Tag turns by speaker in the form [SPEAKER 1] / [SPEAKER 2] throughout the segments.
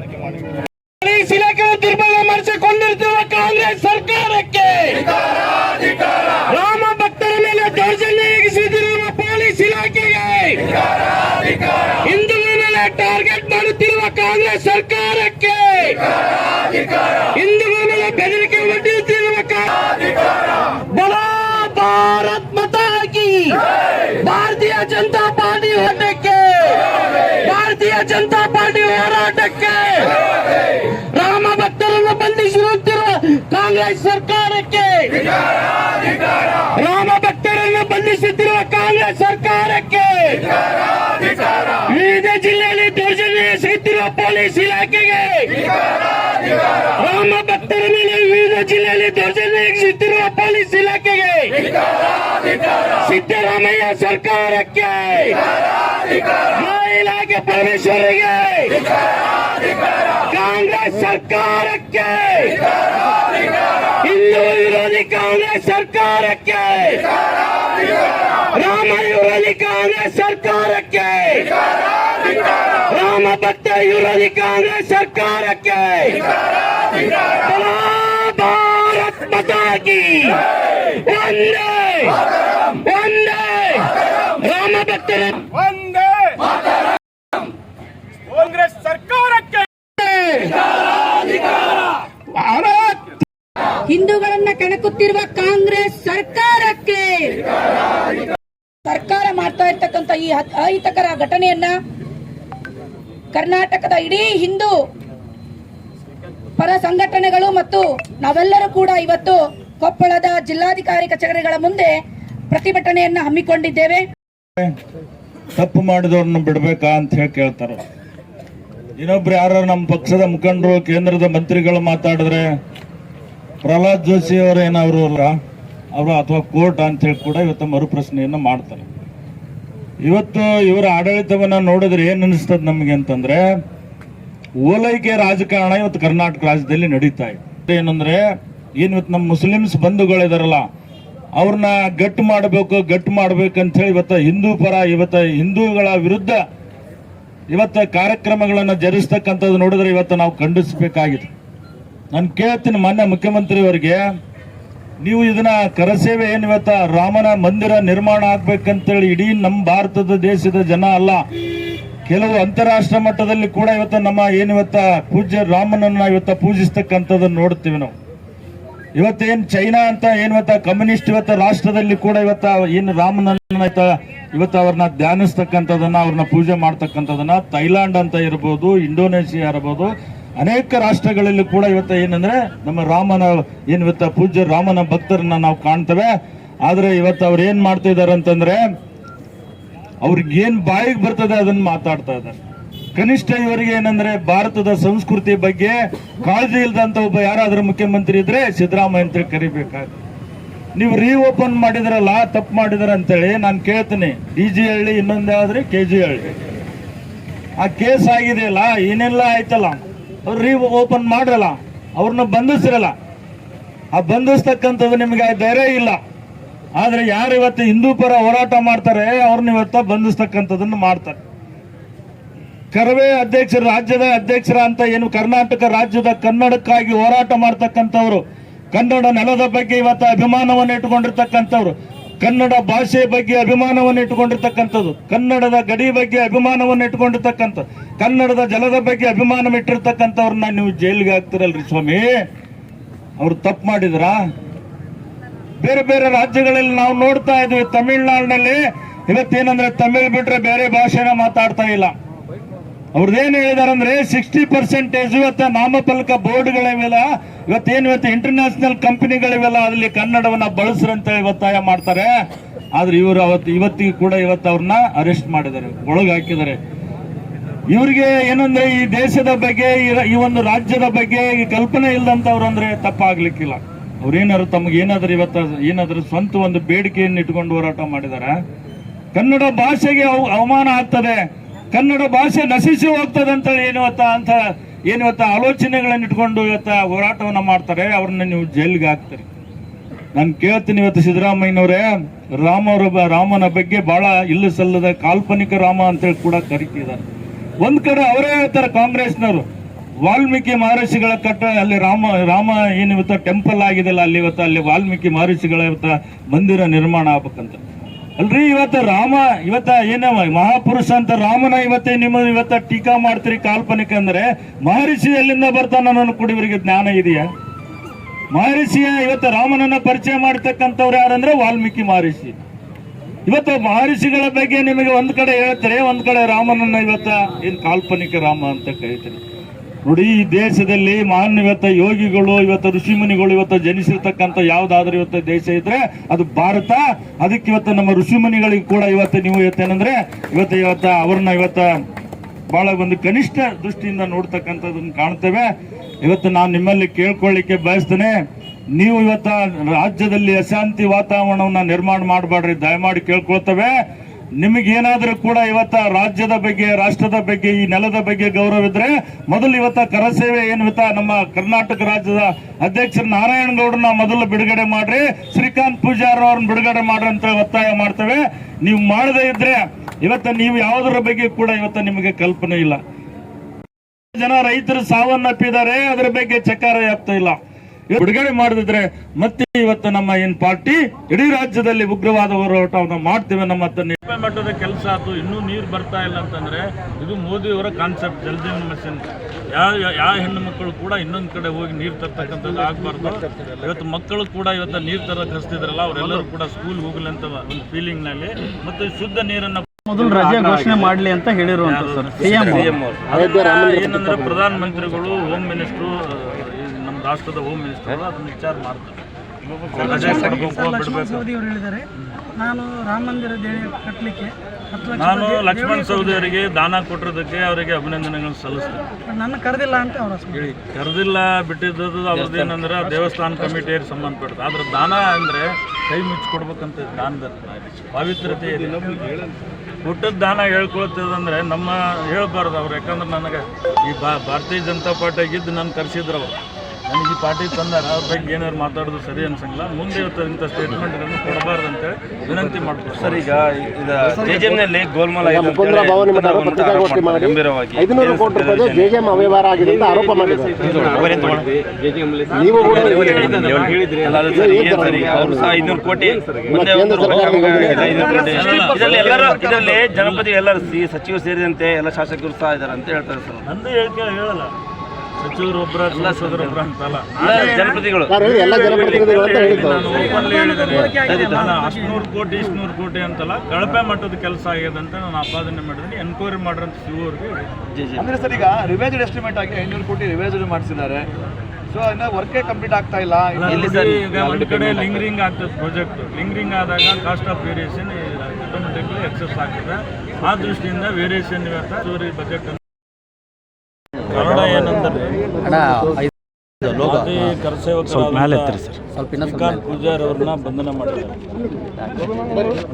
[SPEAKER 1] Police ಇಲಾಖೆ ದುರ್ಬಲ ಮಾಡಿಸಿಕೊಂಡಿರ್ತಿರುವ ಕಾಂಗ್ರೆಸ್ ಸರ್ಕಾರಕ್ಕೆ ರಾಮ ಭಕ್ತರ ಮೇಲೆ ದೌರ್ಜನ್ಯ ಎಗಿಸುತ್ತಿರುವ ಪೊಲೀಸ್ ಇಲಾಖೆಗೆ ಹಿಂದೂಗಳ ಮೇಲೆ ಟಾರ್ಗೆಟ್ ಮಾಡುತ್ತಿರುವ ಕಾಂಗ್ರೆಸ್ ಸರ್ಕಾರಕ್ಕೆ ಹಿಂದೂಗಳ ಮೇಲೆ ಬೆದರಿಕೆ ಒಡ್ಡುತ್ತಿರುವ ಬಲ ಭಾರತ್ ಮತ ಕಿ ಭಾರತೀಯ ಜನತಾ ಹೋರಾಟಕ್ಕೆ ರಾಮ ಭಕ್ತರನ್ನು ಬಂಧಿಸಿರುತ್ತಿರುವ ಕಾಂಗ್ರೆಸ್ ಸರ್ಕಾರಕ್ಕೆ ರಾಮ ಭಕ್ತರನ್ನು ಬಂಧಿಸುತ್ತಿರುವ ಕಾಂಗ್ರೆಸ್ ಸರ್ಕಾರಕ್ಕೆ ವಿವಿಧ ಜಿಲ್ಲೆಯಲ್ಲಿ ದೌರ್ಜನ್ಯ ಎಸಗುತ್ತಿರುವ ಪೊಲೀಸ್ ಇಲಾಖೆಗೆ ರಾಮ ಭಕ್ತರ ಮೇಲೆ ವಿವಿಧ ಜಿಲ್ಲೆಯಲ್ಲಿ ದೌರ್ಜನ್ಯ ಎಸಗುತ್ತಿರುವ ಪೊಲೀಸ್ ಇಲಾಖೆಗೆ ಸಿದ್ದರಾಮಯ್ಯ ಸರ್ಕಾರಕ್ಕೆ ಇಲಾಖೆ ಪರಮೇಶ್ವರಿಗೆ ಕಾಂಗ್ರೆಸ್ ಸರ್ಕಾರಕ್ಕೆ ಹಿಂದೂ ವಿರೋಧಿ ಕಾಂಗ್ರೆಸ್ ಸರ್ಕಾರಕ್ಕೆ ರಾಮ ವಿರೋಧಿ ಕಾಂಗ್ರೆಸ್ ಸರ್ಕಾರಕ್ಕೆ ರಾಮ ಭಕ್ತ ವಿರೋಧಿ ಕಾಂಗ್ರೆಸ್ ಸರ್ಕಾರಕ್ಕೆ ಭಾರತ್ ಮಾತಾ ಕಿ ಒಂದೇ. ಒಂದೇ. ರಾಮ ಭಕ್ತರ
[SPEAKER 2] ಒಂದೇ. ಕಾಂಗ್ರೆಸ್ ಸರ್ಕಾರಕ್ಕೆ.
[SPEAKER 1] ಭಾರತ್.
[SPEAKER 3] ಹಿಂದೂಗಳನ್ನ ಕೆಣಕುತ್ತಿರುವ ಕಾಂಗ್ರೆಸ್ ಸರ್ಕಾರಕ್ಕೆ. ಸರ್ಕಾರ ಮಾಡ್ತಾ ಇರ್ತಕ್ಕಂಥ ಈ ಅಹಿತಕರ ಘಟನೆಯನ್ನ ಕರ್ನಾಟಕದ ಇಡೀ ಹಿಂದೂ ಪರ ಸಂಘಟನೆಗಳು ಮತ್ತು ನಾವೆಲ್ಲರೂ ಕೂಡ ಇವತ್ತು ಕೊಪ್ಪಳದ ಜಿಲ್ಲಾಧಿಕಾರಿ ಕಚೇರಿಗಳ ಮುಂದೆ ಪ್ರತಿಭಟನೆಯನ್ನ ಹಮ್ಮಿಕೊಂಡಿದ್ದೇವೆ.
[SPEAKER 4] ತಪ್ಪು ಮಾಡಿದವ್ರನ್ನ ಬಿಡಬೇಕಾ ಅಂತ ಹೇಳಿ ಕೇಳ್ತಾರ. ಇನ್ನೊಬ್ರು ಯಾರು ನಮ್ಮ ಪಕ್ಷದ ಮುಖಂಡರು, ಕೇಂದ್ರದ ಮಂತ್ರಿಗಳು ಮಾತಾಡಿದ್ರೆ ಪ್ರಹ್ಲಾದ್ ಜೋಶಿ ಅವರೇನವರು ಅಲ್ಲ ಅವರು ಅಥವಾ ಕೋರ್ಟ್ ಅಂತ ಹೇಳಿ ಕೂಡ ಇವತ್ತು ಮರುಪ್ರಶ್ನೆಯನ್ನು ಮಾಡ್ತಾರೆ. ಇವತ್ತು ಇವರ ಆಡಳಿತವನ್ನು ನೋಡಿದ್ರೆ ಏನು ಅನಿಸ್ತದೆ ನಮಗೆ ಅಂತಂದ್ರೆ ಓಲೈಕೆ ರಾಜಕಾರಣ ಇವತ್ತು ಕರ್ನಾಟಕ ರಾಜ್ಯದಲ್ಲಿ ನಡೀತಾ ಇದೆ. ಏನಂದ್ರೆ ಏನ್ ಇವತ್ತು ನಮ್ಮ ಮುಸ್ಲಿಮ್ಸ್ ಬಂಧುಗಳಿದಾರಲ್ಲ, ಅವ್ರನ್ನ ಗಟ್ಟು ಮಾಡಬೇಕು, ಗಟ್ಟು ಮಾಡ್ಬೇಕಂತ ಹೇಳಿ ಇವತ್ತ ಹಿಂದೂ ಪರ, ಇವತ್ತ ಹಿಂದೂಗಳ ವಿರುದ್ಧ ಇವತ್ತ ಕಾರ್ಯಕ್ರಮಗಳನ್ನ ಜರಿಸ್ತಕ್ಕಂಥದ್ದು ನೋಡಿದ್ರೆ ಇವತ್ತು ನಾವು ಖಂಡಿಸಬೇಕಾಗಿದೆ. ನಾನು ಕೇಳ್ತೀನಿ ಮಾನ್ಯ ಮುಖ್ಯಮಂತ್ರಿ ಅವರಿಗೆ ನೀವು ಇದನ್ನ ಕರಸೇವೆ ಏನು ಇವತ್ತ ರಾಮನ ಮಂದಿರ ನಿರ್ಮಾಣ ಆಗ್ಬೇಕಂತೇಳಿ ಇಡೀ ನಮ್ಮ ಭಾರತದ ದೇಶದ ಜನ ಅಲ್ಲ ಕೆಲವು ಅಂತಾರಾಷ್ಟ್ರ ಮಟ್ಟದಲ್ಲಿ ಕೂಡ ಇವತ್ತು ನಮ್ಮ ಏನು ಇವತ್ತ ಪೂಜ್ಯ ರಾಮನನ್ನ ಇವತ್ತ ಪೂಜಿಸ್ತಕ್ಕಂಥದ್ದನ್ನು ನೋಡ್ತೀವಿ ನಾವು. ಇವತ್ತೇನ್ ಚೈನಾ ಅಂತ ಏನು ಕಮ್ಯುನಿಸ್ಟ್ ಇವತ್ತ ರಾಷ್ಟ್ರದಲ್ಲಿ ಕೂಡ ಇವತ್ತ ಏನು ರಾಮನನ್ನ ಇವತ್ತ ಅವ್ರನ್ನ ಧ್ಯಾನಿಸ್ತಕ್ಕಂಥದನ್ನ ಅವ್ರನ್ನ ಪೂಜೆ ಮಾಡ್ತಕ್ಕಂಥದನ್ನ ಥೈಲ್ಯಾಂಡ್ ಅಂತ ಇರ್ಬೋದು, ಇಂಡೋನೇಷಿಯಾ ಇರ್ಬೋದು, ಅನೇಕ ರಾಷ್ಟ್ರಗಳಲ್ಲಿ ಕೂಡ ಇವತ್ತ ಏನಂದ್ರೆ ನಮ್ಮ ರಾಮನ ಏನು ಇವತ್ತ ಪೂಜ್ಯ ರಾಮನ ಭಕ್ತರನ್ನ ನಾವು ಕಾಣ್ತೇವೆ. ಆದ್ರೆ ಇವತ್ತು ಅವ್ರು ಏನ್ ಮಾಡ್ತಾ ಇದಾರೆ ಅಂತಂದ್ರೆ ಅವ್ರಿಗೆ ಏನ್ ಬಾಯಿಗೆ ಬರ್ತದೆ ಅದನ್ನ ಮಾತಾಡ್ತಾ ಇದ್ದಾರೆ. ಕನಿಷ್ಠ ಇವರಿಗೆ ಏನಂದ್ರೆ ಭಾರತದ ಸಂಸ್ಕೃತಿ ಬಗ್ಗೆ ಕಾಳಜಿ ಇಲ್ದಂತ ಒಬ್ಬ ಯಾರಾದ್ರೂ ಮುಖ್ಯಮಂತ್ರಿ ಇದ್ರೆ ಸಿದ್ದರಾಮಯ್ಯ ಅಂತ ಕರಿಬೇಕಾಗುತ್ತೆ. ನೀವು ರೀಓಪನ್ ಮಾಡಿದ್ರಲ್ಲ, ತಪ್ಪು ಮಾಡಿದ್ರ ಅಂತೇಳಿ ನಾನು ಕೇಳ್ತೀನಿ. ಡಿ ಜಿ ಹಳ್ಳಿ ಇನ್ನೊಂದು ಆದ್ರೆ ಕೆ ಜಿ ಹಳ್ಳಿ. ಆ ಕೇಸ್ ಆಗಿದೆಯಲ್ಲ ಏನೆಲ್ಲ ಆಯ್ತಲ್ಲ? ಅವ್ರು ರೀ ಓಪನ್ ಮಾಡ್ರಲ್ಲ, ಅವ್ರನ್ನ ಬಂಧಿಸಿರಲ್ಲ. ಆ ಬಂಧಿಸ್ತಕ್ಕಂಥದ್ದು ನಿಮಗೆ ಧೈರ್ಯ ಇಲ್ಲ. ಆದ್ರೆ ಯಾರು ಇವತ್ತು ಹಿಂದೂ ಪರ ಹೋರಾಟ ಮಾಡ್ತಾರೆ, ಅವ್ರನ್ನ ಇವತ್ತ ಬಂಧಿಸ್ತಕ್ಕಂಥದ್ದನ್ನು ಮಾಡ್ತಾರೆ. ಕರವೇ ಅಧ್ಯಕ್ಷರು, ರಾಜ್ಯದ ಅಧ್ಯಕ್ಷರ ಅಂತ ಏನು ಕರ್ನಾಟಕ ರಾಜ್ಯದ ಕನ್ನಡಕ್ಕಾಗಿ ಹೋರಾಟ ಮಾಡ್ತಕ್ಕಂಥವ್ರು, ಕನ್ನಡ ನೆಲದ ಬಗ್ಗೆ ಇವತ್ತು ಅಭಿಮಾನವನ್ನು ಇಟ್ಟುಕೊಂಡಿರ್ತಕ್ಕಂಥವ್ರು, ಕನ್ನಡ ಭಾಷೆ ಬಗ್ಗೆ ಅಭಿಮಾನವನ್ನು ಇಟ್ಟುಕೊಂಡಿರ್ತಕ್ಕಂಥದ್ದು, ಕನ್ನಡದ ಗಡಿ ಬಗ್ಗೆ ಅಭಿಮಾನವನ್ನು ಇಟ್ಟುಕೊಂಡಿರ್ತಕ್ಕಂಥ, ಕನ್ನಡದ ಜಲದ ಬಗ್ಗೆ ಅಭಿಮಾನ ಇಟ್ಟಿರ್ತಕ್ಕಂಥವ್ರನ್ನ ನೀವು ಜೈಲಿಗೆ ಹಾಕ್ತಿರಲ್ರಿ ಸ್ವಾಮಿ? ಅವ್ರು ತಪ್ಪು ಮಾಡಿದ್ರಾ? ಬೇರೆ ಬೇರೆ ರಾಜ್ಯಗಳಲ್ಲಿ ನಾವು ನೋಡ್ತಾ ಇದ್ವಿ. ತಮಿಳ್ನಾಡಿನಲ್ಲಿ ಇವತ್ತೇನಂದ್ರೆ ತಮಿಳ್ ಬಿಟ್ರೆ ಬೇರೆ ಭಾಷೆನ ಮಾತಾಡ್ತಾ ಇಲ್ಲ. ಅವ್ರದ್ದೇನು ಹೇಳಿದಾರಂದ್ರೆ ಸಿಕ್ಸ್ಟಿ ಪರ್ಸೆಂಟೇಜ್ ಇವತ್ತ ನಾಮಫಲಕ ಬೋರ್ಡ್ಗಳಿವೆಲ್ಲ, ಇವತ್ತೇನು ಇವತ್ತು ಇಂಟರ್ನ್ಯಾಷನಲ್ ಕಂಪನಿಗಳಿವೆಲ್ಲ ಅಲ್ಲಿ ಕನ್ನಡವನ್ನ ಬಳಸ್ರಂತ ಒತ್ತಾಯ ಮಾಡ್ತಾರೆ. ಆದ್ರೆ ಇವರು ಅವತ್ತು ಇವತ್ತಿಗೂ ಕೂಡ ಇವತ್ತು ಅವ್ರನ್ನ ಅರೆಸ್ಟ್ ಮಾಡಿದ್ದಾರೆ ಒಳಗೆ ಹಾಕಿದ್ದಾರೆ ಇವ್ರಿಗೆ ಏನಂದ್ರೆ ಈ ದೇಶದ ಬಗ್ಗೆ, ಈ- ಈ ಒಂದು ರಾಜ್ಯದ ಬಗ್ಗೆ ಈ ಕಲ್ಪನೆ ಇಲ್ಲದಂತವ್ರು ಅಂದ್ರೆ ತಪ್ಪಾಗ್ಲಿಕ್ಕಿಲ್ಲ. ಅವ್ರೇನಾದ್ರು ತಮಗೆ ಏನಾದ್ರು ಇವತ್ತ ಏನಾದ್ರು ಸ್ವಂತ ಒಂದು ಬೇಡಿಕೆಯನ್ನು ಇಟ್ಕೊಂಡು ಹೋರಾಟ ಮಾಡಿದ್ದಾರೆ ಕನ್ನಡ ಭಾಷೆಗೆ ಅವ- ಅವಮಾನ ಆಗ್ತದೆ. ಕನ್ನಡ ಭಾಷೆ ನಶಿಸಿ ಹೋಗ್ತದೆ ಅಂತ ಏನಿವತ್ತ ಅಂತ ಏನಿವತ್ತ ಆಲೋಚನೆಗಳನ್ನ ಇಟ್ಕೊಂಡು ಇವತ್ತ ಹೋರಾಟವನ್ನು ಮಾಡ್ತಾರೆ. ಅವ್ರನ್ನ ನೀವು ಜೈಲಿಗೆ ಹಾಕ್ತಾರೆ. ನಾನು ಕೇಳ್ತೀನಿ ಇವತ್ತು ಸಿದ್ದರಾಮಯ್ಯನವರೇ ರಾಮರ ರಾಮನ ಬಗ್ಗೆ ಬಹಳ ಇಲ್ಲ ಸಲ್ಲದ ಕಾಲ್ಪನಿಕ ರಾಮ ಅಂತೇಳಿ ಕೂಡ ಕರಿತಿದ್ದಾರೆ. ಒಂದ್ ಕಡೆ ಅವರೇ ಹೇಳ್ತಾರೆ ಕಾಂಗ್ರೆಸ್ನವರು. ವಾಲ್ಮೀಕಿ ಮಹರ್ಷಿಗಳ ಕಟ್ಟ ಅಲ್ಲಿ ರಾಮ ರಾಮ ಏನು ಇವತ್ತ ಟೆಂಪಲ್ ಆಗಿದೆಲ್ಲ ಅಲ್ಲಿ ಇವತ್ತು ಅಲ್ಲಿ ವಾಲ್ಮೀಕಿ ಮಹರ್ಷಿಗಳ ಇವತ್ತ ಮಂದಿರ ನಿರ್ಮಾಣ ಆಗ್ಬೇಕಂತ. ಅಲ್ರಿ, ಇವತ್ತ ರಾಮ, ಇವತ್ತ ಏನ ಮಹಾಪುರುಷ ಅಂತ ರಾಮನ ಇವತ್ತೇ ನಿಮ್ಮ ಇವತ್ತ ಟೀಕಾ ಮಾಡ್ತೀರಿ ಕಾಲ್ಪನಿಕ ಅಂದ್ರೆ, ಮಹರ್ಷಿ ಎಲ್ಲಿಂದ ಬರ್ತಾನ ನನ್ನ ಇವರಿಗೆ ಜ್ಞಾನ ಇದೆಯಾ? ಮಹರ್ಷಿಯ ಇವತ್ತು ರಾಮನನ್ನ ಪರಿಚಯ ಮಾಡ್ತಕ್ಕಂಥವ್ರು ಯಾರಂದ್ರೆ ವಾಲ್ಮೀಕಿ ಮಹರ್ಷಿ. ಇವತ್ತು ಮಹರ್ಷಿಗಳ ಬಗ್ಗೆ ನಿಮಗೆ ಒಂದ್ ಕಡೆ ಹೇಳ್ತಾರೆ, ಒಂದ್ ಕಡೆ ರಾಮನನ್ನ ಇವತ್ತ ಏನ್ ಕಾಲ್ಪನಿಕ ರಾಮ ಅಂತ ಕರೀತಾರೆ. ನೋಡಿ, ಈ ದೇಶದಲ್ಲಿ ಮಹಾನ್ ಇವತ್ತ ಯೋಗಿಗಳು, ಇವತ್ತು ಋಷಿಮುನಿಗಳು ಇವತ್ತು ಜನಿಸಿರ್ತಕ್ಕಂಥ ಯಾವ್ದಾದ್ರು ಇವತ್ತು ದೇಶ ಇದ್ರೆ ಅದು ಭಾರತ. ಅದಕ್ಕೆ ಇವತ್ತು ನಮ್ಮ ಋಷಿಮುನಿಗಳಿಗೆ ಕೂಡ ಇವತ್ತು ನೀವು ಇವತ್ತೇನಂದ್ರೆ ಇವತ್ತು ಇವತ್ತು ಅವ್ರನ್ನ ಇವತ್ತು ಬಹಳ ಒಂದು ಕನಿಷ್ಠ ದೃಷ್ಟಿಯಿಂದ ನೋಡ್ತಕ್ಕಂಥದ್ದನ್ನು ಕಾಣ್ತೇವೆ. ಇವತ್ತು ನಾನು ನಿಮ್ಮಲ್ಲಿ ಕೇಳ್ಕೊಳ್ಳಿಕ್ಕೆ ಬಯಸ್ತೇನೆ, ನೀವು ಇವತ್ತ ರಾಜ್ಯದಲ್ಲಿ ಅಶಾಂತಿ ವಾತಾವರಣವನ್ನ ನಿರ್ಮಾಣ ಮಾಡಬೇಡ್ರಿ. ದಯಮಾಡಿ ಕೇಳ್ಕೊಳ್ತೇವೆ. ನಿಮಗೇನಾದ್ರೂ ಕೂಡ ಇವತ್ತ ರಾಜ್ಯದ ಬಗ್ಗೆ, ರಾಷ್ಟ್ರದ ಬಗ್ಗೆ, ಈ ನೆಲದ ಬಗ್ಗೆ ಗೌರವ ಇದ್ರೆ ಮೊದಲು ಇವತ್ತ ಕರಸೇವೆ ಏನು ಇವತ್ತ ನಮ್ಮ ಕರ್ನಾಟಕ ರಾಜ್ಯದ ಅಧ್ಯಕ್ಷ ನಾರಾಯಣ ಗೌಡ್ರನ್ನ ಮೊದಲು ಬಿಡುಗಡೆ ಮಾಡ್ರಿ. ಶ್ರೀಕಾಂತ್ ಪೂಜಾರ್ ಅವ್ರನ್ನ ಬಿಡುಗಡೆ ಮಾಡ್ರಿ ಅಂತ ಒತ್ತಾಯ ಮಾಡ್ತೇವೆ. ನೀವು ಮಾಡದೇ ಇದ್ರೆ ಇವತ್ತ ನೀವು ಯಾವುದರ ಬಗ್ಗೆ ಕೂಡ ಇವತ್ತ ನಿಮಗೆ ಕಲ್ಪನೆ ಇಲ್ಲ. ಜನ ರೈತರು ಸಾವನ್ನಪ್ಪಿದ್ದಾರೆ, ಅದರ ಬಗ್ಗೆ ಚಕಾರ ಆಗ್ತಾ ಇಲ್ಲ. ಬಿಡುಗಡೆ ಮಾಡದಿದ್ರೆ ಮತ್ತೆ ಇವತ್ತು ನಮ್ಮ ಏನ್ ಪಾರ್ಟಿ? ಇಡೀ ರಾಜ್ಯದಲ್ಲಿ ಉಗ್ರವಾದ ಹೋರಾಟವನ್ನು ಮಾಡ್ತೇವೆ ನಮ್ಮ ಮಟ್ಟದ ಕೆಲಸ ಆಯ್ತು. ಇನ್ನೂ ನೀರು ಬರ್ತಾ ಇಲ್ಲ ಅಂತಂದ್ರೆ ಇದು ಮೋದಿಯವರ ಕಾನ್ಸೆಪ್ಟ್ ಜಲಜೀವನ ಮಿಷನ್. ಯಾವ ಯಾವ ಹೆಣ್ಣು ಮಕ್ಕಳು ಕೂಡ ಇನ್ನೊಂದು ಕಡೆ ಹೋಗಿ ನೀರು ತರ್ತಕ್ಕಂಥದ್ದು ಆಗ್ಬಾರ್ದು. ಇವತ್ತು ಮಕ್ಕಳು ಕೂಡ ಇವತ್ತು ನೀರು ತರ ಹಸ್ತಿದ್ರಲ್ಲ ಅವರೆಲ್ಲರೂ ಕೂಡ ಸ್ಕೂಲ್ ಹೋಗಲಿ ಅಂತ ಒಂದು ಫೀಲಿಂಗ್ನಲ್ಲಿ. ಮತ್ತು ಶುದ್ಧ ನೀರನ್ನ
[SPEAKER 5] ಮೊದಲು ರಜೆ ಘೋಷಣೆ ಮಾಡಲಿ ಅಂತ ಹೇಳಿರುವಂತ
[SPEAKER 4] ಏನಂದ್ರೆ ಪ್ರಧಾನ ಮಂತ್ರಿಗಳು ಹೋಮ್ ಮಿನಿಸ್ಟ್ರು ನಮ್ಮ ರಾಷ್ಟ್ರದ ಹೋಮ್ ಮಿನಿಸ್ಟರ್ ಅದನ್ನ ವಿಚಾರ ಮಾಡ್ತಾರೆ.
[SPEAKER 6] ಸೌದಿ ಹೇಳಿದ್ದಾರೆ. ನಾನು ರಾಮ ಮಂದಿರ ಕಟ್ಟಲಿಕ್ಕೆ
[SPEAKER 4] ನಾನು ಲಕ್ಷ್ಮಣ್ ಸವದಿ ಅವರಿಗೆ ದಾನ ಕೊಟ್ಟಿರೋದಕ್ಕೆ ಅವರಿಗೆ ಅಭಿನಂದನೆಗಳನ್ನು ಸಲ್ಲಿಸ್ತೇನೆ.
[SPEAKER 6] ನನ್ನ ಕರೆದಿಲ್ಲ ಅಂತ ಅವ್ರ
[SPEAKER 4] ಹೇಳಿ ಕರೆದಿಲ್ಲ ಬಿಟ್ಟಿದ್ದು ಅವ್ರದ್ದು ಏನಂದ್ರೆ ದೇವಸ್ಥಾನ ಕಮಿಟಿಯವ್ರಿಗೆ ಸಂಬಂಧಪಟ್ಟದ್ದು. ಆದ್ರೆ ದಾನ ಅಂದ್ರೆ ಕೈ ಮುಚ್ಚಿಕೊಡ್ಬೇಕಂತ ದಾನದ ಪವಿತ್ರತೆ ಇದೆ. ಕೊಟ್ಟದ ದಾನ ಹೇಳ್ಕೊಳ್ತದಂದ್ರೆ ನಮ್ಮ ಹೇಳ್ಬಾರ್ದು ಅವ್ರು. ಯಾಕಂದ್ರೆ ನನಗೆ ಈ ಬಾ ಭಾರತೀಯ ಜನತಾ ಪಾರ್ಟಿಯಾಗಿದ್ದು ನಾನು ಕರೆಸಿದ್ರು ಅವರು. ನನಗೆ ಈ ಪಾರ್ಟಿ ತಂದಾರ ಅವ್ರ ಬಗ್ಗೆ ಏನಾದ್ರು ಮಾತಾಡೋದು ಸರಿ ಅನ್ಸಂಗಿಲ್ಲ. ಮುಂದೆ ಇವತ್ತು ಇಂಥ ಸ್ಟೇಟ್ಮೆಂಟ್ಗಳನ್ನು ಕೊಡಬಾರ್ದು ಅಂತೇಳಿ ವಿನಂತಿ ಮಾಡ್ತೀವಿ
[SPEAKER 7] ಸರ್ ಈಗ ಜೆಜೆಂನಲ್ಲಿ ಗೋಲ್ಮಾಲ ಗಂಭೀರವಾಗಿ
[SPEAKER 8] ಐದುನೂರು ಕೋಟಿ ರೂಪಾಯಿ ಜೆಜೆಎಂ ಅವ್ಯವಹಾರ ಆಗಿದೆ ಅಂತ ಆರೋಪ ಮಾಡಿದ್ದಾರೆ. ನೀವು?
[SPEAKER 7] ಅವ್ರು ಸಹ ಕೋಟಿ ಮುಂದೆ ಇದರಲ್ಲಿ ಎಲ್ಲರೂ ಇದರಲ್ಲಿ ಜನಪದಿ ಎಲ್ಲರೂ ಸಚಿವರು ಸೇರಿದಂತೆ ಎಲ್ಲ ಶಾಸಕರು ಸಹ ಇದ್ದಾರೆ ಅಂತ ಹೇಳ್ತಾರೆ ಸರ್.
[SPEAKER 4] ನಂದು ಹೇಳಿಕೆ ಹೇಳಲ್ಲ. ಸಚಿವರು ಒಬ್ಬರ ಸಂಸದರೊಬ್ಬರ ಅಂತಲ್ಲ.
[SPEAKER 7] ಜನಪ್ರತಿಗಳು.
[SPEAKER 8] ಎಲ್ಲ ಜನಪ್ರತಿನಿಧಿಗಳು ಅಂತ ಹೇಳಿದ್ದಾರೆ
[SPEAKER 4] ನಾನು ಅಷ್ಟುನೂರು ಕೋಟಿ ಇಷ್ಟುನೂರು ಕೋಟಿ ಅಂತಲ್ಲ. ಕಳಪೆ ಮಟ್ಟದ ಕೆಲಸ ಆಗಿದೆ ಅಂತ ನಾನು ಆಪಾದನೆ ಮಾಡಿದ್ರೆ ಎನ್ಕ್ವೈರಿ ಮಾಡ್ರಿ ಅಂತ ಶಿವ ಅವ್ರಿಗೆ
[SPEAKER 9] ಅಂದ್ರೆ ಸರ್ ಈಗ ರಿವೇಜ್ ಎಸ್ಟಿಮೇಟ್ ಆಗಿ ಐನೂರು ಕೋಟಿ ರಿವೇಜ್ ಮಾಡಿಸಿದ್ದಾರೆ. ಸೊ ಇನ್ನ ವರ್ಕೇ ಕಂಪ್ಲೀಟ್ ಆಗ್ತಾ ಇಲ್ಲ?
[SPEAKER 4] ಈಗ ಒಂದು ಕಡೆ ಲಿಂಗ್ರಿಂಗ್ ಆಗ್ತದೆ ಪ್ರಾಜೆಕ್ಟ್ ಲಿಂಗ್ರಿಂಗ್ ಆದಾಗ cost of variation automatically excess ಆಗ್ತದೆ. ಆ ದೃಷ್ಟಿಯಿಂದ ವೇರಿಯೇಷನ್ ಇವತ್ತು ಬಜೆಟ್ ಕನ್ನಡ ಏನಂದ್ರೆ ಮಾಜಿ ಸ್ವಲ್ಪ ಶ್ರೀಕಾಂತ್ ಪೂಜಾರಿ ಅವ್ರನ್ನ ಬಂಧನ ಮಾಡಿದ್ದಾರೆ.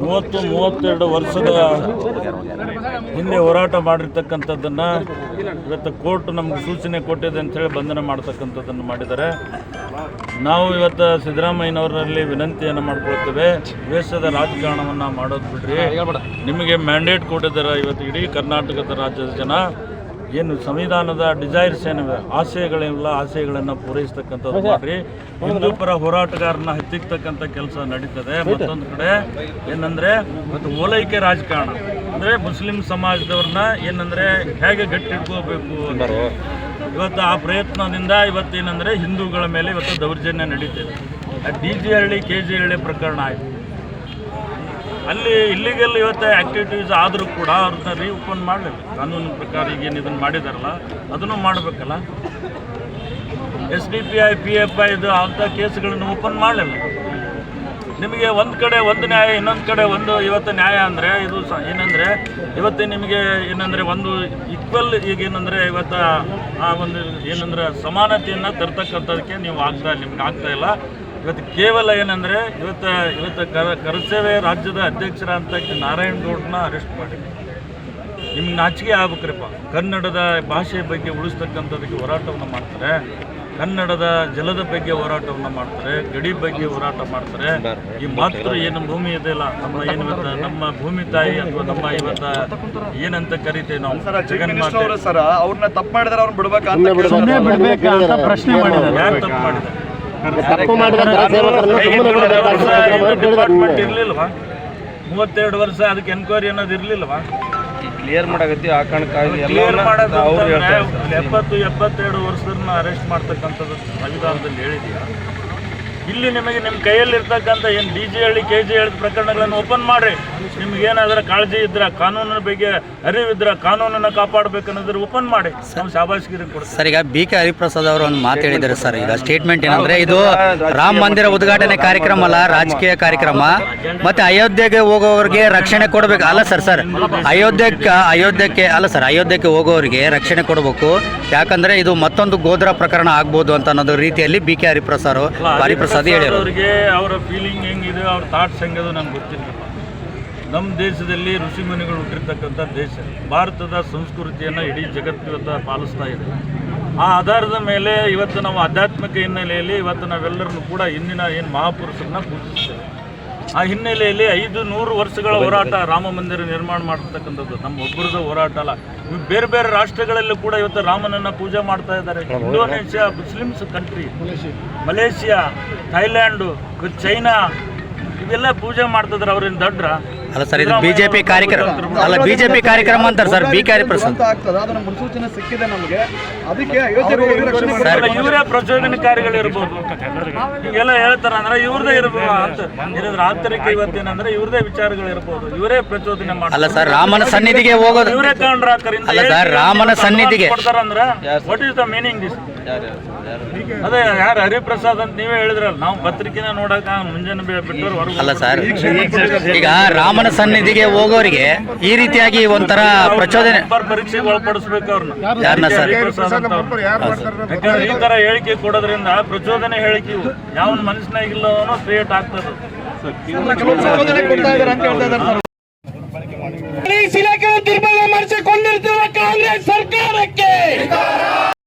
[SPEAKER 4] ಮೂವತ್ತು ಮೂವತ್ತೆರಡು ವರ್ಷದ ಹಿಂದೆ ಹೋರಾಟ ಮಾಡಿರ್ತಕ್ಕಂಥದ್ದನ್ನ ಇವತ್ತು ಕೋರ್ಟ್ ನಮ್ಗೆ ಸೂಚನೆ ಕೊಟ್ಟಿದೆ ಅಂತೇಳಿ ಬಂಧನ ಮಾಡ್ತಕ್ಕಂಥದ್ದನ್ನು ಮಾಡಿದ್ದಾರೆ. ನಾವು ಇವತ್ತು ಸಿದ್ದರಾಮಯ್ಯನವರಲ್ಲಿ ವಿನಂತಿಯನ್ನು ಮಾಡ್ಕೊಳ್ತೇವೆ. ದ್ವೇಷದ ರಾಜಕಾರಣವನ್ನು ಮಾಡೋದು ಬಿಡ್ರಿ. ನಿಮಗೆ ಮ್ಯಾಂಡೇಟ್ ಕೊಟ್ಟಿದ್ದಾರೆ ಇವತ್ತು ಇಡೀ ಕರ್ನಾಟಕದ ರಾಜ್ಯದ ಜನ. ಏನು ಸಂವಿಧಾನದ ಡಿಸೈರ್ಸ್ ಏನಿವೆ? ಆಶಯಗಳಿಲ್ಲ ಆಶಯಗಳನ್ನು ಪೂರೈಸ್ತಕ್ಕಂಥದ್ದು ಮಾಡ್ರಿ. ಹಿಂದೂ ಪರ ಹೋರಾಟಗಾರನ ಹತ್ತಿಕ್ತಕ್ಕಂಥ ಕೆಲಸ ನಡೀತದೆ. ಮತ್ತೊಂದು ಕಡೆ ಏನಂದ್ರೆ ಮತ್ತು ಓಲೈಕೆ ರಾಜಕಾರಣ. ಅಂದ್ರೆ ಮುಸ್ಲಿಂ ಸಮಾಜದವ್ರನ್ನ ಏನಂದ್ರೆ ಹೇಗೆ ಗಟ್ಟಿ ಇಟ್ಕೋಬೇಕು ಅಂತ. ಇವತ್ತು ಆ ಪ್ರಯತ್ನದಿಂದ ಇವತ್ತೇನಂದ್ರೆ ಹಿಂದೂಗಳ ಮೇಲೆ ಇವತ್ತು ದೌರ್ಜನ್ಯ ನಡೀತಿದೆ. D G Halli K G Halli ಪ್ರಕರಣ ಆಯಿತು. ಅಲ್ಲಿ ಇಲ್ಲಿಗೆಲ್ಲ ಇವತ್ತು ಆಕ್ಟಿವಿಟೀಸ್ ಆದರೂ ಕೂಡ ಅವ್ರನ್ನ ರೀಓಪನ್ ಮಾಡಲಿಲ್ಲ ಕಾನೂನಿನ ಪ್ರಕಾರ ಈಗೇನು ಇದನ್ನು ಮಾಡಿದಾರಲ್ಲ, ಅದನ್ನು ಮಾಡಬೇಕಲ್ಲ. S D P I P F I ಇದು ಅಂಥ ಕೇಸ್ಗಳನ್ನು ಓಪನ್ ಮಾಡಲಿಲ್ಲ. ನಿಮಗೆ ಒಂದು ಕಡೆ ಒಂದು ನ್ಯಾಯ, ಇನ್ನೊಂದು ಕಡೆ ಒಂದು ಇವತ್ತು ನ್ಯಾಯ ಅಂದರೆ ಇದು ಸ ಏನಂದರೆ, ಇವತ್ತು ನಿಮಗೆ ಏನಂದರೆ ಒಂದು ಈಕ್ವಲ್ ಈಗ ಏನಂದರೆ ಇವತ್ತು ಆ ಒಂದು ಏನಂದ್ರೆ ಸಮಾನತೆಯನ್ನು ತರ್ತಕ್ಕಂಥದಕ್ಕೆ ನೀವು ಆಗ್ತಾ ನಿಮ್ಗೆ ಆಗ್ತಾ ಇಲ್ಲ. ಇವತ್ತು ಕೇವಲ ಏನಂದರೆ ಇವತ್ತು ಇವತ್ತು ಕರ ಕರಸೇವೆ ರಾಜ್ಯದ ಅಧ್ಯಕ್ಷರ ಅಂತ ನಾರಾಯಣ ಗೌಡ್ರನ್ನ ಅರೆಸ್ಟ್ ಮಾಡಿ. ನಿಮ್ಗೆ ನಾಚಿಕೆ ಆಗ್ಬೇಕ್ರಿಪ್ಪ. ಕನ್ನಡದ ಭಾಷೆ ಬಗ್ಗೆ ಉಳಿಸ್ತಕ್ಕಂಥದಕ್ಕೆ ಹೋರಾಟವನ್ನು ಮಾಡ್ತಾರೆ. ಕನ್ನಡದ ಜಲದ ಬಗ್ಗೆ ಹೋರಾಟವನ್ನು ಮಾಡ್ತಾರೆ. ಗಡಿ ಬಗ್ಗೆ ಹೋರಾಟ ಮಾಡ್ತಾರೆ. ಈ ಮಾತೃ ಏನು ಭೂಮಿ ಇದೆಯಲ್ಲ ನಮ್ಮ ಏನು ನಮ್ಮ ಭೂಮಿ ತಾಯಿ ಅಥವಾ ನಮ್ಮ ಇವತ್ತ ಏನಂತ ಕರಿತೇವೆ ನಾವು ಜಗನ್ಮಾತೆ
[SPEAKER 9] ಅವರು ಸರ್ ಅವ್ರನ್ನ ತಪ್ಪು ಮಾಡಿದ್ರೆ ಅವ್ರನ್ನ ಬಿಡ್ಬೇಕು
[SPEAKER 5] ಪ್ರಶ್ನೆ ಮಾಡಿದ್ದಾರೆ.
[SPEAKER 4] ಯಾರು ತಪ್ಪು ಮಾಡಿದ್ದಾರೆ?
[SPEAKER 8] ತಪ್ಪು ಮಾಡಿದ
[SPEAKER 4] ಮೂವತ್ತೆರಡು ವರ್ಷ ಅದಕ್ಕೆ ಎನ್ಕ್ವೈರಿ ಅನ್ನೋದು ಇರ್ಲಿಲ್ವಾ?
[SPEAKER 7] ಕ್ಲಿಯರ್ ಮಾಡಕತ್ತಿ ಆ ಕಾರಣಕ್ಕಾಗಿ
[SPEAKER 4] ಕ್ಲಿಯರ್ ಮಾಡೋದು
[SPEAKER 7] ಅವ್ರು
[SPEAKER 4] ಎಪ್ಪತ್ತು ಎಪ್ಪತ್ತೆರಡು ವರ್ಷದನ್ನ ಅರೆಸ್ಟ್ ಮಾಡ್ತಕ್ಕಂಥದ್ದು ಸಂವಿಧಾನದಲ್ಲಿ ಹೇಳಿದೆಯಾ? ಇಲ್ಲಿ ನಿಮಗೆ ನಿಮ್ಮ ಕೈಯಲ್ಲಿ ಇರ್ತಕ್ಕಂಥ ಏನು D G Halli K G Halli ಪ್ರಕರಣಗಳನ್ನು ಓಪನ್ ಮಾಡಿರಿ. ನಿಮ್ಗೇನಾದ್ರೂ ಕಾಳಜಿ ಇದ್ರೆ ಕಾನೂನಿನ ಬಗ್ಗೆ ಅರಿವಿದ್ರೆ ಕಾನೂನನ್ನು ಕಾಪಾಡಬೇಕನ್ನೋದ್ರ ಓಪನ್ ಮಾಡಿ. ನಮ್ಮ ಶಾಬಾಷ್ಗಿರಿ ಕೊಡ್ತೀವಿ.
[SPEAKER 10] ಸರ್ ಈಗ ಬಿ ಕೆ ಹರಿಪ್ರಸಾದ್ ಅವರು ಒಂದು ಮಾತು ಹೇಳಿದ್ದಾರೆ ಸರ್. ಈಗ ಸ್ಟೇಟ್ಮೆಂಟ್ ಏನಂದ್ರೆ ಇದು ರಾಮ ಮಂದಿರ ಉದ್ಘಾಟನೆ ಕಾರ್ಯಕ್ರಮ ಅಲ್ಲ ರಾಜಕೀಯ ಕಾರ್ಯಕ್ರಮ. ಮತ್ತೆ ಅಯೋಧ್ಯೆಗೆ ಹೋಗೋರಿಗೆ ರಕ್ಷಣೆ ಕೊಡಬೇಕು. ಅಲ್ಲ ಸರ್ ಸರ್. ಅಯೋಧ್ಯಕ್ಕೆ ಅಯೋಧ್ಯಕ್ಕೆ ಅಲ್ಲ ಸರ್ ಅಯೋಧ್ಯೆಗೆ ಹೋಗೋರಿಗೆ ರಕ್ಷಣೆ ಕೊಡಬೇಕು. ಯಾಕಂದ್ರೆ ಇದು ಮತ್ತೊಂದು ಗೋದ್ರ ಪ್ರಕರಣ ಆಗ್ಬೋದು ಅಂತ ಅನ್ನೋದು ರೀತಿಯಲ್ಲಿ ಬಿ ಕೆ ಹರಿಪ್ರಸಾದ್ ಹರಿಪ್ರಸಾದ್ ಹೇಳಿದರು
[SPEAKER 4] ಅವರಿಗೆ ಅವರ ಫೀಲಿಂಗ್ ಹೆಂಗಿದೆ ಅವ್ರ ಥಾಟ್ಸ್ ಹೆಂಗದು ನಂಗೆ ಗೊತ್ತಿಲ್ಲ ನಮ್ಮ ದೇಶದಲ್ಲಿ ಋಷಿಮುನಿಗಳು ಹುಟ್ಟಿರ್ತಕ್ಕಂಥ ದೇಶ. ಭಾರತದ ಸಂಸ್ಕೃತಿಯನ್ನು ಇಡೀ ಜಗತ್ತು ಇವತ್ತು ಪಾಲಿಸ್ತಾ ಇದೆ. ಆ ಆಧಾರದ ಮೇಲೆ ಇವತ್ತು ನಾವು ಆಧ್ಯಾತ್ಮಿಕ ಹಿನ್ನೆಲೆಯಲ್ಲಿ ಇವತ್ತು ನಾವೆಲ್ಲರನ್ನು ಕೂಡ ಇಂದಿನ ಏನು ಮಹಾಪುರುಷರನ್ನ ಪೂಜಿಸ್ತೇವೆ ಆ ಹಿನ್ನೆಲೆಯಲ್ಲಿ ಐದು ನೂರು ವರ್ಷಗಳ ಹೋರಾಟ ರಾಮ ಮಂದಿರ ನಿರ್ಮಾಣ ಮಾಡ್ತಕ್ಕಂಥದ್ದು, ನಮ್ಮ ಒಬ್ಬರದ ಹೋರಾಟ ಅಲ್ಲ. ಬೇರೆ ಬೇರೆ ರಾಷ್ಟ್ರಗಳಲ್ಲೂ ಕೂಡ ಇವತ್ತು ರಾಮನನ್ನ ಪೂಜೆ ಮಾಡ್ತಾ ಇದ್ದಾರೆ. Indonesia, Muslims country Malaysia Thailand China, ಇವೆಲ್ಲ ಪೂಜೆ ಮಾಡ್ತಿದ್ರೆ ಅವ್ರೇನು ದಡ್ರ?
[SPEAKER 10] ಅಲ್ಲ ಸರ್ ಇದು ಬಿಜೆಪಿ ಕಾರ್ಯಕ್ರಮ. ಅಲ್ಲ ಬಿಜೆಪಿ ಕಾರ್ಯಕ್ರಮ ಅಂತಾರೆ ಸರ್ ಬಿ ಕಾರ್ಯ ಹರಿಪ್ರಸಾದ್
[SPEAKER 9] ಅಂತ ಆಗ್ತದೆ ಅದನ್ನ ಮುನ್ಸೂಚನೆ ಸಿಕ್ಕಿದೆ ನಮಗೆ. ಅದಕ್ಕೆ.
[SPEAKER 4] ಇವರೇ ಪ್ರಚೋದನಕಾರಿಗಳಿರ್ಬೋದು ಹೇಳ್ತಾರ ಅಂದ್ರೆ ಇವ್ರದೇ ಇರ್ಬೋದು. ಅಂತ ಇರೋದ್ರ ಆಂತರಿಕ ಇವತ್ತೇನಂದ್ರೆ ಇವ್ರದೇ ವಿಚಾರಗಳಿರ್ಬೋದು ಇವರೇ ಪ್ರಚೋದನೆ
[SPEAKER 10] ಅಲ್ಲ
[SPEAKER 4] ಮಾಡ್ತಾರೆ
[SPEAKER 10] ಸರ್ ರಾಮನ ಸನ್ನಿಧಿಗೆ ಹೋಗೋದು
[SPEAKER 4] ಇವರೇ ಕಾಂಡ್ರಾಕರಿಂದ
[SPEAKER 10] ಅಲ್ಲ ಸರ್, ರಾಮನ ಸನ್ನಿಧಿಗೆ.
[SPEAKER 4] ಕೊಡ್ತಾರಂದ್ರ what is the meaning this ಅದೇ ಯಾರು ಹರಿಪ್ರಸಾದ್ ಅಂತ ನೀವೇ ಹೇಳಿದ್ರಲ್ಲ ನಾವು ಪತ್ರಿಕೆನ ನೋಡಕ ಮುಂಜಾನೆ ಬಿಟ್ಟವ್ರು
[SPEAKER 10] ಅಲ್ಲ ಸರ್ ಈಗ ರಾಮನ ಸನ್ನಿಧಿಗೆ ಹೋಗೋರಿಗೆ ಈ ರೀತಿಯಾಗಿ ಒಂಥರ ಪ್ರಚೋದನೆ
[SPEAKER 4] ಪರೀಕ್ಷೆಗೆ ಒಳಪಡಿಸ್ಬೇಕು ಅವ್ರನ್ನ.
[SPEAKER 10] ಯಾರನ್ನ ಸರ್?
[SPEAKER 4] ಯಾಕಂದ್ರೆ ಈ ತರ ಹೇಳಿಕೆ ಕೊಡೋದ್ರಿಂದ ಪ್ರಚೋದನೆ ಹೇಳಿಕೆ ಇವು. ಯಾವ ಮನಸ್ಸಿನಾಗಿಲ್ಲವನೋ ಕ್ರಿಯೇಟ್ ಆಗ್ತದೆ
[SPEAKER 9] ಕೆಲವು ಪ್ರಚೋದನೆ ಕೊಡ್ತಾ ಇದ್ದಾರೆ ಅಂತ ಹೇಳ್ತಾ ಇದ್ದಾರೆ ಸರ್.
[SPEAKER 1] ಪೊಲೀಸ್ ಇಲಾಖೆ ದುರ್ಬಲ ಮಾಡಿಸಿಕೊಂಡಿರ್ತಿರುವ ಕಾಂಗ್ರೆಸ್ ಸರ್ಕಾರಕ್ಕೆ!